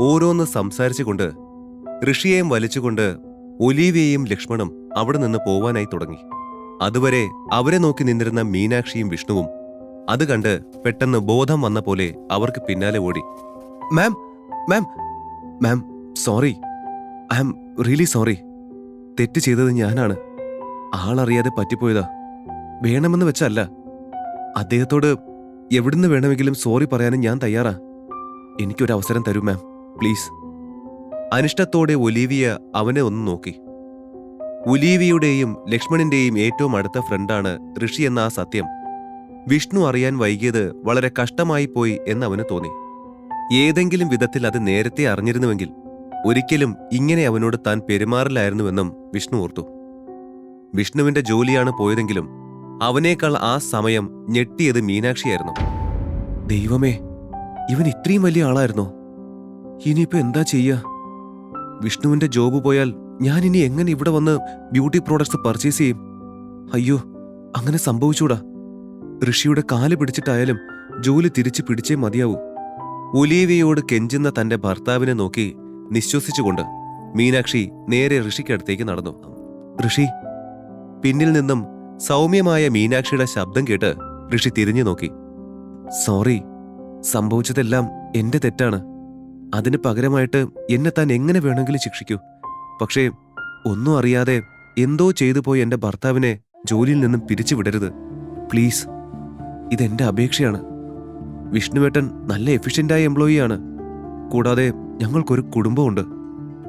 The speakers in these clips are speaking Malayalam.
ഓരോന്ന് സംസാരിച്ചുകൊണ്ട് ഋഷിയെയും വലിച്ചുകൊണ്ട് ഒലീവിയയും ലക്ഷ്മണും അവിടെ നിന്ന് പോവാനായി തുടങ്ങി. അതുവരെ അവരെ നോക്കി നിന്നിരുന്ന മീനാക്ഷിയും വിഷ്ണുവും അത് കണ്ട് പെട്ടെന്ന് ബോധം വന്ന പോലെ അവർക്ക് പിന്നാലെ ഓടി. Ma'am ma'am ma'am sorry. I am really sorry. തെറ്റ് ചെയ്തത് ഞാനാണ്. ആളറിയാതെ പറ്റിപ്പോയതാ. വേണമെന്ന് വെച്ചല്ല. അദ്ദേഹത്തോട് എവിടുന്ന് വേണമെങ്കിലും സോറി പറയാനും ഞാൻ തയ്യാറാ. എനിക്കൊരു അവസരം തരൂ മാം. പ്ലീസ്. അനിഷ്ടത്തോടെ ഒലീവിയ അവനെ ഒന്ന് നോക്കി. ഒലീവിയുടെയും ലക്ഷ്മണിന്റെയും ഏറ്റവും അടുത്ത ഫ്രണ്ടാണ് ഋഷി എന്ന ആ സത്യം. വിഷ്ണു അറിയാൻ വൈകിയത് വളരെ കഷ്ടമായി പോയി എന്ന് അവന് തോന്നി. ഏതെങ്കിലും വിധത്തിൽ അത് നേരത്തെ അറിഞ്ഞിരുന്നുവെങ്കിൽ ഒരിക്കലും ഇങ്ങനെ അവനോട് താൻ പെരുമാറില്ലായിരുന്നുവെന്നും വിഷ്ണു ഓർത്തു. വിഷ്ണുവിന്റെ ജോലിയാണ് പോയതെങ്കിലും അവനേക്കാൾ ആ സമയം ഞെട്ടിയത് മീനാക്ഷിയായിരുന്നു. ദൈവമേ ഇവൻ ഇത്രയും വലിയ ആളായിരുന്നോ? ഇനിയിപ്പോ എന്താ ചെയ്യ? വിഷ്ണുവിന്റെ ജോബ് പോയാൽ ഞാൻ ഇനി എങ്ങനെ ഇവിടെ വന്ന് ബ്യൂട്ടി പ്രോഡക്ട്സ് പർച്ചേസ് ചെയ്യും? അയ്യോ അങ്ങനെ സംഭവിച്ചൂടാ. ഋഷിയുടെ കാൽ പിടിച്ചിട്ടായാലും ജോലി തിരിച്ചു പിടിച്ചേ മതിയാവൂ. ഒലീവിയോട് കെഞ്ചുന്ന തന്റെ ഭർത്താവിനെ നോക്കി നിശ്വസിച്ചുകൊണ്ട് മീനാക്ഷി നേരെ ഋഷിക്കടുത്തേക്ക് നടന്നു. ഋഷി പിന്നിൽ നിന്നും സൗമ്യമായ മീനാക്ഷിയുടെ ശബ്ദം കേട്ട് ഋഷി തിരിഞ്ഞു നോക്കി. സോറി സംഭവിച്ചതെല്ലാം എന്റെ തെറ്റാണ്. അതിന് പകരമായിട്ട് എന്നെ താൻ എങ്ങനെ വേണമെങ്കിലും ശിക്ഷിക്കൂ. പക്ഷേ ഒന്നും അറിയാതെ എന്തോ ചെയ്തു പോയി എന്റെ ഭർത്താവിനെ ജോലിയിൽ നിന്നും പിരിച്ചുവിടരുത് പ്ലീസ് ഇതെന്റെ അപേക്ഷയാണ്. വിഷ്ണുവേട്ടൻ നല്ല എഫിഷ്യന്റായ എംപ്ലോയിയാണ്. കൂടാതെ ഞങ്ങൾക്കൊരു കുടുംബമുണ്ട്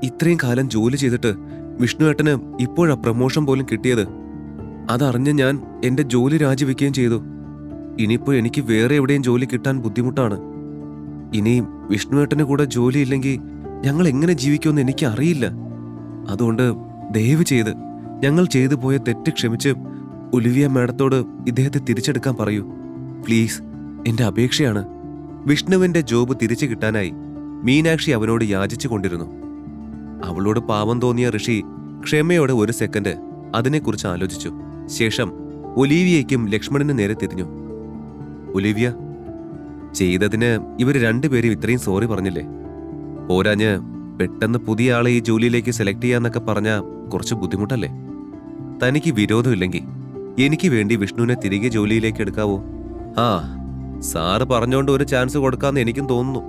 ഇത്രയും കാലം ജോലി ചെയ്തിട്ട് വിഷ്ണുവേട്ടന് ഇപ്പോഴാ പ്രമോഷൻ പോലും കിട്ടിയത്. അതറിഞ്ഞ് ഞാൻ എന്റെ ജോലി രാജിവെക്കുകയും ചെയ്തു. ഇനിയിപ്പോ എനിക്ക് വേറെ എവിടെയും ജോലി കിട്ടാൻ ബുദ്ധിമുട്ടാണ്. ഇനിയും വിഷ്ണുവേട്ടന് കൂടെ ജോലിയില്ലെങ്കിൽ ഞങ്ങൾ എങ്ങനെ ജീവിക്കുമെന്ന് എനിക്ക് അറിയില്ല അതുകൊണ്ട് ദയവ് ചെയ്ത് ഞങ്ങൾ ചെയ്തു പോയ തെറ്റ് ക്ഷമിച്ച് ഒലിവിയ മാഡത്തോട് ഇദ്ദേഹത്തെ തിരിച്ചെടുക്കാൻ പറയൂ. പ്ലീസ് എന്റെ അപേക്ഷയാണ്. വിഷ്ണുവിന്റെ ജോബ് തിരിച്ചു കിട്ടാനായി മീനാക്ഷി അവനോട് യാചിച്ചു കൊണ്ടിരുന്നു അവളോട് പാവം തോന്നിയ ഋഷി ക്ഷമയോടെ ഒരു സെക്കൻഡ് അതിനെക്കുറിച്ച് ആലോചിച്ചു. ശേഷം ഒലീവിയയ്ക്കും ലക്ഷ്മണന് നേരെ തിരിഞ്ഞു. ഒലീവിയ ചെയ്തതിന് ഇവർ രണ്ടുപേരും ഇത്രയും സോറി പറഞ്ഞില്ലേ? പോരാഞ്ഞ് പെട്ടെന്ന് പുതിയ ആളെ ഈ ജോലിയിലേക്ക് സെലക്ട് ചെയ്യാന്നൊക്കെ പറഞ്ഞ കുറച്ച് ബുദ്ധിമുട്ടല്ലേ? തനിക്ക് വിരോധമില്ലെങ്കിൽ എനിക്ക് വേണ്ടി വിഷ്ണുവിനെ തിരികെ ജോലിയിലേക്ക് എടുക്കാവോ? ആ സാറ് പറഞ്ഞോണ്ട് ഒരു ചാൻസ് കൊടുക്കാന്ന് എനിക്കും തോന്നുന്നു.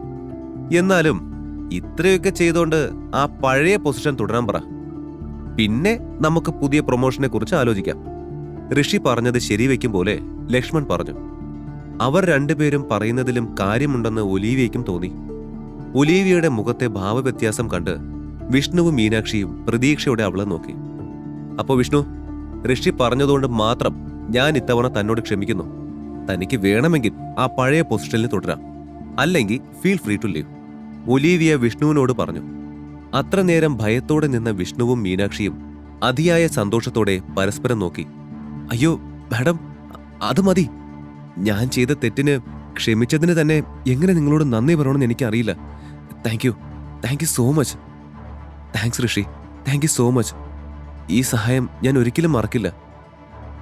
എന്നാലും ഇത്രയൊക്കെ ചെയ്തോണ്ട് ആ പഴയ പൊസിഷൻ തുടരാൻ പറ. പിന്നെ നമുക്ക് പുതിയ പ്രൊമോഷനെ കുറിച്ച് ആലോചിക്കാം. ഋഷി പറഞ്ഞത് ശരിവെക്കും പോലെ ലക്ഷ്മൺ പറഞ്ഞു. അവർ രണ്ടുപേരും പറയുന്നതിലും കാര്യമുണ്ടെന്ന് ഒലീവിയയ്ക്കും തോന്നി. ഒലീവിയയുടെ മുഖത്തെ ഭാവവ്യത്യാസം കണ്ട് വിഷ്ണുവും മീനാക്ഷിയും പ്രതീക്ഷയോടെ അവളെ നോക്കി. അപ്പോൾ വിഷ്ണു ഋഷി പറഞ്ഞതുകൊണ്ട് മാത്രം ഞാൻ ഇത്തവണ തന്നോട് ക്ഷമിക്കുന്നു. തനിക്ക് വേണമെങ്കിൽ ആ പഴയ പൊസിഷനിൽ തുടരാം. അല്ലെങ്കിൽ feel free to leave Olivia വിഷ്ണുവിനോട് പറഞ്ഞു. അത്ര നേരം ഭയത്തോടെ നിന്ന വിഷ്ണുവും മീനാക്ഷിയും അതിയായ സന്തോഷത്തോടെ പരസ്പരം നോക്കി. അയ്യോ മാഡം അത് മതി. ഞാൻ ചെയ്ത തെറ്റിന് ക്ഷമിച്ചതിന് തന്നെ എങ്ങനെ നിങ്ങളോട് നന്ദി പറയണമെന്ന് എനിക്കറിയില്ല. Thank you thank you so much thanks Rishi thank you so much ഈ സഹായം ഞാൻ ഒരിക്കലും മറക്കില്ല.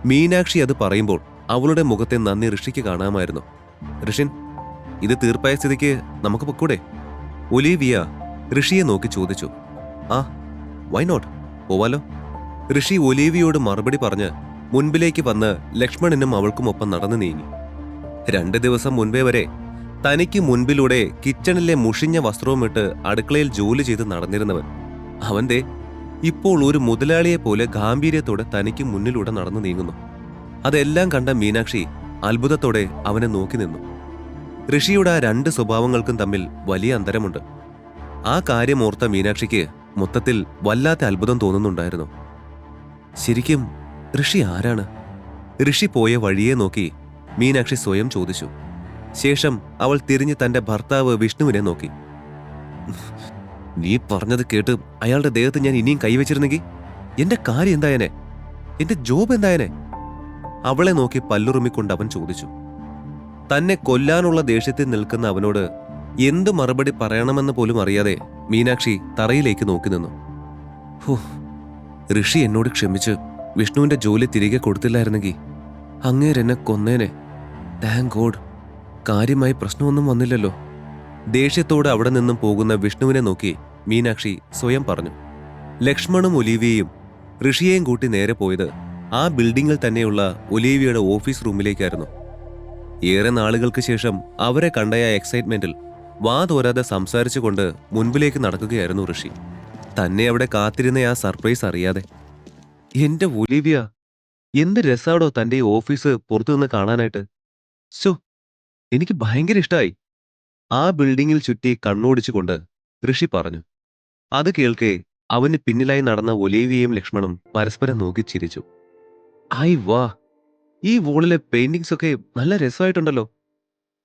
മീനാക്ഷി അത് പറയുമ്പോൾ അവളുടെ മുഖത്തെ നന്ദി ഋഷിക്ക് കാണാമായിരുന്നു. ഋഷിൻ ഇത് തീർപ്പായ സ്ഥിതിക്ക് നമുക്ക് പൊക്കൂടെ ഒലീവിയ ഋഷിയെ നോക്കി ചോദിച്ചു. ആ വൈ നോട്ട് പോവാലോ. ഋഷി ഒലീവിയോട് മറുപടി പറഞ്ഞ് മുൻപിലേക്ക് വന്ന് ലക്ഷ്മണനും അവൾക്കുമൊപ്പം നടന്നു നീങ്ങി. രണ്ട് ദിവസം മുൻപേ വരെ തനിക്ക് മുൻപിലൂടെ കിച്ചണിലെ മുഷിഞ്ഞ വസ്ത്രവുമിട്ട് അടുക്കളയിൽ ജോലി ചെയ്ത് നടന്നിരുന്നവൻ. അവന്റെ ഇപ്പോൾ ഒരു മുതലാളിയെ പോലെ ഗാംഭീര്യത്തോടെ തനിക്ക് മുന്നിലൂടെ നടന്നു നീങ്ങുന്നു. അതെല്ലാം കണ്ട മീനാക്ഷി അത്ഭുതത്തോടെ അവനെ നോക്കി നിന്നു. ഋഷിയുടെ ആ രണ്ട് സ്വഭാവങ്ങൾക്കും തമ്മിൽ വലിയ അന്തരമുണ്ട്. ആ കാര്യം ഓർത്ത മീനാക്ഷിക്ക് മൊത്തത്തിൽ വല്ലാത്ത അത്ഭുതം തോന്നുന്നുണ്ടായിരുന്നു. ശരിക്കും ഋഷി ആരാണ്? ഋഷി പോയ വഴിയെ നോക്കി മീനാക്ഷി സ്വയം ചോദിച്ചു. ശേഷം അവൾ തിരിഞ്ഞ് തന്റെ ഭർത്താവ് വിഷ്ണുവിനെ നോക്കി. നീ പറഞ്ഞത് കേട്ട് അയാളുടെ ദേഹത്ത് ഞാൻ ഇനിയും കൈവച്ചിരുന്നെങ്കിൽ എന്റെ കാര്യം എന്തായനെ? എന്റെ ജോബ് എന്തായനെ? അവളെ നോക്കി പല്ലുറുമിക്കൊണ്ട് അവൻ ചോദിച്ചു. തന്നെ കൊല്ലാനുള്ള ദേഷ്യത്തിൽ നിൽക്കുന്ന അവനോട് എന്ത് മറുപടി പറയണമെന്ന് പോലും അറിയാതെ മീനാക്ഷി തറയിലേക്ക് നോക്കി നിന്നു. ഹോ ഋഷി എന്നോട് ക്ഷമിച്ച് വിഷ്ണുവിന്റെ ജോലി തിരികെ കൊടുത്തില്ലായിരുന്നെങ്കിൽ അങ്ങേരെന്നെ കൊന്നേനെ. Thank God. കാര്യമായി പ്രശ്നമൊന്നും വന്നില്ലല്ലോ. ദേഷ്യത്തോടെ അവിടെ നിന്നും പോകുന്ന വിഷ്ണുവിനെ നോക്കി മീനാക്ഷി സ്വയം പറഞ്ഞു. ലക്ഷ്മണും ഒലീവിയയും ഋഷിയെയും കൂട്ടി നേരെ പോയത് ആ ബിൽഡിങ്ങിൽ തന്നെയുള്ള ഒലീവിയയുടെ ഓഫീസ് റൂമിലേക്കായിരുന്നു. ഏറെ നാളുകൾക്ക് ശേഷം അവരെ കണ്ടയ എക്സൈറ്റ്മെന്റിൽ വാ തോരാതെ സംസാരിച്ചുകൊണ്ട് മുൻപിലേക്ക് നടക്കുകയായിരുന്നു ഋഷി. തന്നെ അവിടെ കാത്തിരുന്ന ആ സർപ്രൈസ് അറിയാതെ എന്റെ ഒലിവിയ എന്ത് രസാടോ തന്റെ ഓഫീസ് പുറത്തുനിന്ന് കാണാനായിട്ട്. ശോ എനിക്ക് ഭയങ്കര ഇഷ്ടായി. ആ ബിൽഡിങ്ങിൽ ചുറ്റി കണ്ണോടിച്ചുകൊണ്ട് ഋഷി പറഞ്ഞു. അത് കേൾക്കെ അവന് പിന്നിലായി നടന്ന ഒലീവിയയും ലക്ഷ്മണും പരസ്പരം നോക്കി ചിരിച്ചു. ഐ വാ ഈ വോളിലെ പെയിന്റിങ്സ് ഒക്കെ നല്ല രസമായിട്ടുണ്ടല്ലോ.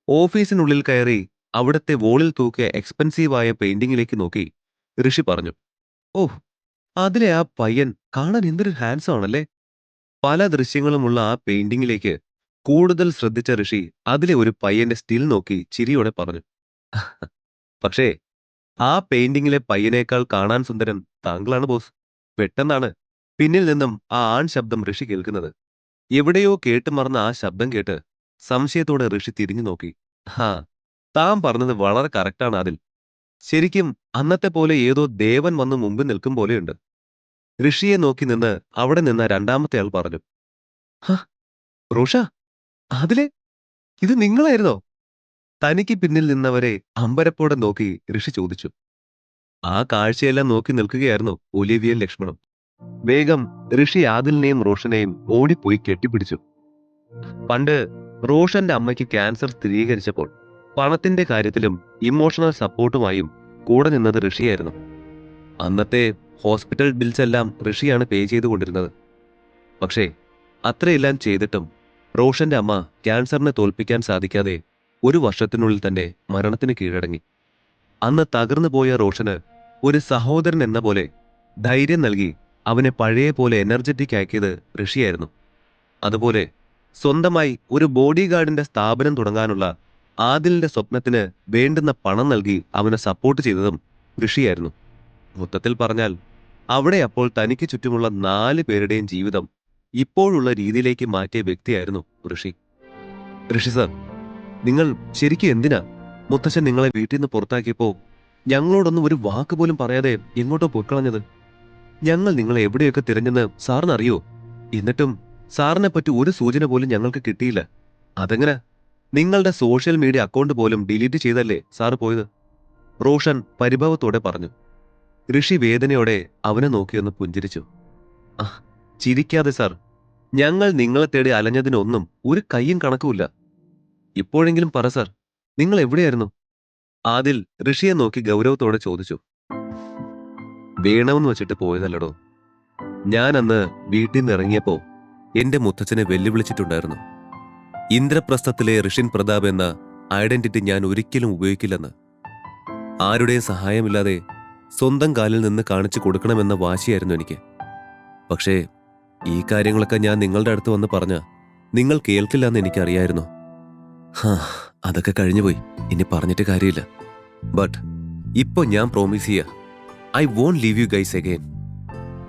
ഓഫീസിനുള്ളിൽ കയറി അവിടത്തെ വോളിൽ തൂക്കിയ എക്സ്പെൻസീവായ പെയിന്റിങ്ങിലേക്ക് നോക്കി ഋഷി പറഞ്ഞു. ഓ അതിലെ ആ പയ്യൻ കാണാൻ എന്തൊരു ഹാൻസം ആണല്ലേ? പല ദൃശ്യങ്ങളുമുള്ള ആ പെയിന്റിങ്ങിലേക്ക് കൂടുതൽ ശ്രദ്ധിച്ച ഋഷി അതിലെ ഒരു പയ്യന്റെ സ്റ്റിൽ നോക്കി ചിരിയോടെ പറഞ്ഞു. പക്ഷേ ആ പെയിന്റിങ്ങിലെ പയ്യനേക്കാൾ കാണാൻ സുന്ദരൻ താങ്കളാണ് ബോസ് പെട്ടെന്നാണ് പിന്നിൽ നിന്നും ആ ആൺ ശബ്ദം ഋഷി കേൾക്കുന്നത്. എവിടെയോ കേട്ടുമറന്ന ആ ശബ്ദം കേട്ട് സംശയത്തോടെ ഋഷി തിരിഞ്ഞു നോക്കി ഹാ താൻ പറഞ്ഞത് വളരെ കറക്റ്റാണ് അതിൽ. ശരിക്കും അന്നത്തെ പോലെ ഏതോ ദേവൻ വന്ന് മുമ്പിൽ നിൽക്കും പോലെയുണ്ട്. ഋഷിയെ നോക്കി നിന്ന് അവിടെ നിന്ന രണ്ടാമത്തെ ആൾ പറഞ്ഞു ഹ റോഷ അതിലെ ഇത് നിങ്ങളായിരുന്നോ? തനിക്ക് പിന്നിൽ നിന്നവരെ അമ്പരപ്പോടെ നോക്കി ഋഷി ചോദിച്ചു. ആ കാഴ്ചയെല്ലാം നോക്കി നിൽക്കുകയായിരുന്നു ഒലിവിയൻ ലക്ഷ്മണും വേഗം ഋഷി ആദിലിനെയും റോഷനെയും ഓടിപ്പോയി കെട്ടിപ്പിടിച്ചു. പണ്ട് റോഷന്റെ അമ്മയ്ക്ക് ക്യാൻസർ സ്ഥിരീകരിച്ചപ്പോൾ പണത്തിന്റെ കാര്യത്തിലും ഇമോഷണൽ സപ്പോർട്ടുമായും കൂടെ നിന്നത് ഋഷിയായിരുന്നു. അന്നത്തെ ഹോസ്പിറ്റൽ ബിൽസ് എല്ലാം ഋഷിയാണ് പേ ചെയ്തുകൊണ്ടിരുന്നത് പക്ഷേ അത്രയെല്ലാം ചെയ്തിട്ടും റോഷന്റെ അമ്മ ക്യാൻസറിനെ തോൽപ്പിക്കാൻ സാധിക്കാതെ ഒരു വർഷത്തിനുള്ളിൽ തന്നെ മരണത്തിന് കീഴടങ്ങി. അന്ന് തകർന്നു പോയ റോഷന് ഒരു സഹോദരൻ എന്ന പോലെ ധൈര്യം നൽകി അവനെ പഴയ പോലെ എനർജറ്റിക് ആക്കിയത് ഋഷിയായിരുന്നു. അതുപോലെ സ്വന്തമായി ഒരു ബോഡി ഗാർഡിന്റെ സ്ഥാപനം തുടങ്ങാനുള്ള ആദിലിന്റെ സ്വപ്നത്തിന് വേണ്ടുന്ന പണം നൽകി അവനെ സപ്പോർട്ട് ചെയ്തതും ഋഷിയായിരുന്നു. മൊത്തത്തിൽ പറഞ്ഞാൽ അവിടെ അപ്പോൾ തനിക്ക് ചുറ്റുമുള്ള നാല് പേരുടെയും ജീവിതം ഇപ്പോഴുള്ള രീതിയിലേക്ക് മാറ്റിയ വ്യക്തിയായിരുന്നു ഋഷി. ഋഷി സർ നിങ്ങൾ ശരിക്കും എന്തിനാ മുത്തച്ഛൻ നിങ്ങളെ വീട്ടിൽ നിന്ന് പുറത്താക്കിയപ്പോ ഞങ്ങളോടൊന്നും ഒരു വാക്ക് പോലും പറയാതെ എങ്ങോട്ടോ പൊയ്ക്കളഞ്ഞത്? ഞങ്ങൾ നിങ്ങളെ എവിടെയൊക്കെ തിരഞ്ഞെന്ന് സാറിനറിയോ എന്നിട്ടും സാറിനെ പറ്റി ഒരു സൂചന പോലും ഞങ്ങൾക്ക് കിട്ടിയില്ല. അതെങ്ങനെ നിങ്ങളുടെ സോഷ്യൽ മീഡിയ അക്കൗണ്ട് പോലും ഡിലീറ്റ് ചെയ്തല്ലേ സാറ് പോയത്? റോഷൻ പരിഭവത്തോടെ പറഞ്ഞു. ഋഷി വേദനയോടെ അവനെ നോക്കിയൊന്ന് പുഞ്ചിരിച്ചു. ആ ചിരിക്കാതെ സാർ. ഞങ്ങൾ നിങ്ങളെ തേടി അലഞ്ഞതിനൊന്നും ഒരു കയ്യും കണക്കുമില്ല. ഇപ്പോഴെങ്കിലും പറ സാർ. നിങ്ങൾ എവിടെയായിരുന്നു? ആദിൽ ഋഷിയെ നോക്കി ഗൗരവത്തോടെ ചോദിച്ചു. വേണമെന്ന് വെച്ചിട്ട് പോയതല്ലടോ. ഞാൻ അന്ന് വീട്ടിൽ നിന്ന് ഇറങ്ങിയപ്പോ എന്റെ മുത്തച്ഛനെ വെല്ലുവിളിച്ചിട്ടുണ്ടായിരുന്നു. ഇന്ദ്രപ്രസ്ഥത്തിലെ ഋഷിൻ പ്രതാപ് എന്ന ഐഡന്റിറ്റി ഞാൻ ഒരിക്കലും ഉപയോഗിക്കില്ലെന്ന്. ആരുടെയും സഹായമില്ലാതെ സ്വന്തം കാലിൽ നിന്ന് കാണിച്ചു കൊടുക്കണമെന്ന വാശിയായിരുന്നു എനിക്ക്. പക്ഷേ ഈ കാര്യങ്ങളൊക്കെ ഞാൻ നിങ്ങളുടെ അടുത്ത് വന്ന് പറഞ്ഞ നിങ്ങൾ കേൾക്കില്ല എന്ന് എനിക്കറിയായിരുന്നു. ഹാ അതൊക്കെ കഴിഞ്ഞുപോയി. ഇനി പറഞ്ഞിട്ട് കാര്യമില്ല. ബട്ട് ഇപ്പൊ ഞാൻ പ്രോമിസ് ചെയ്യ. I won't leave you guys again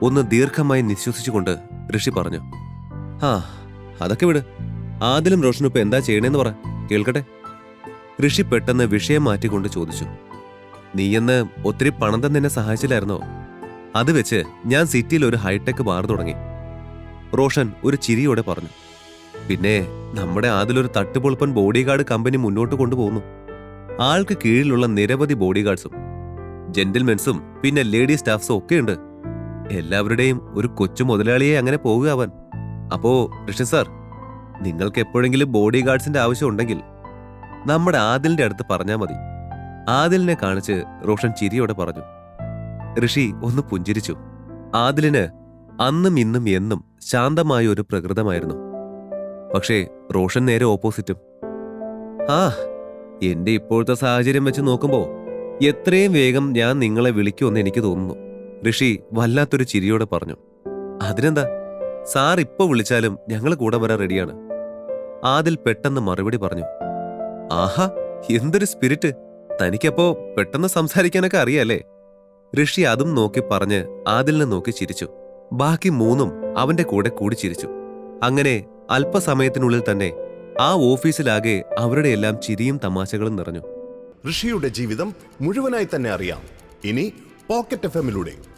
ഒന്ന് ദീർഘമായി നിശ്വസിച്ചുകൊണ്ട് ഋഷി പറഞ്ഞു. ആ അതൊക്കെ വിട്. ആദിലും റോഷനും ഇപ്പൊ എന്താ ചെയ്യണേന്ന് പറ. കേൾക്കട്ടെ. ഋഷി പെട്ടെന്ന് വിഷയം മാറ്റിക്കൊണ്ട് ചോദിച്ചു. നീയെന്ന് ഒത്തിരി പണം തന്നെ എന്നെ സഹായിച്ചില്ലായിരുന്നോ? അത് വെച്ച് ഞാൻ സിറ്റിയിൽ ഒരു ഹൈടെക് ബാർ തുടങ്ങി. റോഷൻ ഒരു ചിരിയോടെ പറഞ്ഞു. പിന്നെ നമ്മുടെ ആദിലൊരു തട്ടുപൊളിപ്പൻ ബോഡി ഗാർഡ് കമ്പനി മുന്നോട്ട് കൊണ്ടുപോകുന്നു. ആൾക്ക് കീഴിലുള്ള നിരവധി ബോഡി ഗാർഡ്സും ജെന്റിൽമെൻസും പിന്നെ ലേഡി സ്റ്റാഫ്സും ഒക്കെ ഉണ്ട്. എല്ലാവരുടെയും ഒരു കൊച്ചു മുതലാളിയെ അങ്ങനെ പോകുക അവൻ. അപ്പോ ഋഷി സാർ നിങ്ങൾക്ക് എപ്പോഴെങ്കിലും ബോഡി ഗാർഡ്സിന്റെ ആവശ്യം ഉണ്ടെങ്കിൽ നമ്മുടെ ആദിലിന്റെ അടുത്ത് പറഞ്ഞാൽ മതി. ആദിലിനെ കാണിച്ച് റോഷൻ ചിരിയോടെ പറഞ്ഞു. ഋഷി ഒന്ന് പുഞ്ചിരിച്ചു. ആദിലിന് അന്നും ഇന്നും എന്നും ശാന്തമായ ഒരു പ്രകൃതമായിരുന്നു. പക്ഷേ റോഷൻ നേരെ ഓപ്പോസിറ്റും. ആ എന്റെ ഇപ്പോഴത്തെ സാഹചര്യം വെച്ച് നോക്കുമ്പോൾ എത്രയും വേഗം ഞാൻ നിങ്ങളെ വിളിക്കുമെന്ന് എനിക്ക് തോന്നുന്നു. ഋഷി വല്ലാത്തൊരു ചിരിയോടെ പറഞ്ഞു. അതിനെന്താ? സാർ ഇപ്പൊ വിളിച്ചാലും ഞങ്ങൾ കൂടെ വരാൻ റെഡിയാണ്. ആദിൽ പെട്ടെന്ന് മറുപടി പറഞ്ഞു. ആഹാ എന്തൊരു സ്പിരിറ്റ്. തനിക്കപ്പോ പെട്ടെന്ന് സംസാരിക്കാനൊക്കെ അറിയാലേ ഋഷി അതും നോക്കി പറഞ്ഞ് ആദിലിനെ നോക്കി ചിരിച്ചു. ബാക്കി മൂന്നും അവന്റെ കൂടെ കൂടി ചിരിച്ചു. അങ്ങനെ അല്പസമയത്തിനുള്ളിൽ തന്നെ ആ ഓഫീസിലാകെ അവരുടെ എല്ലാം ചിരിയും തമാശകളും നിറഞ്ഞു. ഋഷിയുടെ ജീവിതം മുഴുവനായി തന്നെ അറിയാം. ഇനി പോക്കറ്റ് എഫ് എമ്മിലൂടെ.